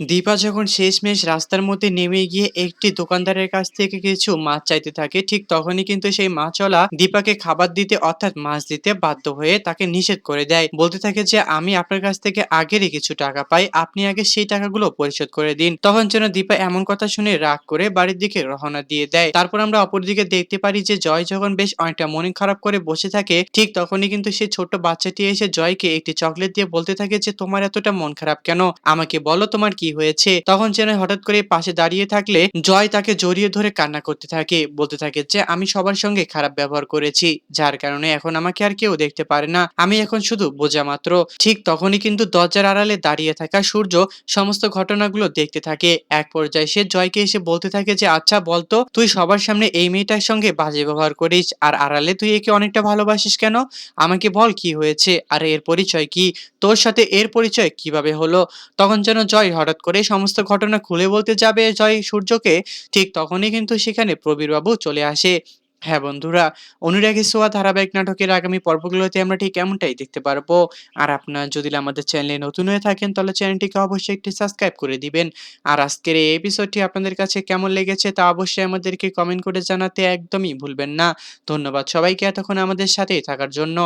দীপা যখন শেষমেশ রাস্তার মধ্যে নেমে গিয়ে একটি দোকানদারের কাছ থেকে কিছু মাছ চাইতে থাকে, ঠিক তখনই কিন্তু সেই মাছওয়ালা দীপাকে খাবার দিতে অর্থাৎ মাছ দিতে বাধ্য হয়ে তাকে নিষেধ করে দেয়। বলতে থাকে যে, আমি আপনার কাছ থেকে আগেরই কিছু টাকা পাই, আপনি আগে সেই টাকাগুলো পরিশোধ করে দিন। তখন যেন দীপা এমন কথা শুনে রাগ করে বাড়ির দিকে রওনা দিয়ে দেয়। তারপর আমরা অপরদিকে দেখতে পারি যে, জয় যখন বেশ অনেকটা মন খারাপ করে বসে থাকে, ঠিক তখনই কিন্তু সেই ছোট্ট বাচ্চাটি এসে জয়কে একটি চকলেট দিয়ে বলতে থাকে যে, তোমার এতটা মন খারাপ কেন? আমাকে বলো তোমার কি হয়েছে। তখন যেন হঠাৎ করে পাশে দাঁড়িয়ে থাকলে জয় তাকে জড়িয়ে ধরে কান্না করতে থাকে, বলতে থাকে যে, আমি সবার সঙ্গে খারাপ ব্যবহার করেছি, যার কারণে এখন আমাকে আর কেউ দেখতে পারে না। আমি এখন শুধু বোঝা মাত্র। ঠিক তখনই কিন্তু দরজার আড়ালে দাঁড়িয়ে থাকা সূর্য সমস্ত ঘটনাগুলো দেখতে থাকে। এক পর্যায়ে সে জয়কে এসে বলতে থাকে যে আচ্ছা বলতো তুই সবার সামনে এই মেয়েটার সঙ্গে বাজে ব্যবহার করিস, আর আড়ালে তুই একে অনেকটা ভালোবাসিস কেন? আমাকে বল কি হয়েছে? আর, এর পরিচয় কি? তোর সাথে এর পরিচয় কীভাবে হলো? তখন যেন জয় হঠাৎ করে সমস্ত ঘটনা খুলে বলতে যাবে জয় সূর্যকে, ঠিক তখনই কিন্তু সেখানে প্রবীরবাবু চলে আসে। হ্যাঁ বন্ধুরা, অনুরাগী সোয়া ধারাবাহিক নাটকের আগামী পর্বগুলোতে আমরা ঠিক এমনটাই দেখতে পারব। আর আপনারা যদি আমাদের চ্যানেলে নতুন হয়ে থাকেন, তাহলে চ্যানেলটিকে অবশ্যই একটি সাবস্ক্রাইব করে দিবেন। আর আজকের এই এপিসোডটি আপনাদের কাছে কেমন লেগেছে তা অবশ্যই আমাদেরকে কমেন্ট করে জানাতে একদমই ভুলবেন না। ধন্যবাদ সবাইকে এতক্ষণ আমাদের সাথেই থাকার জন্য।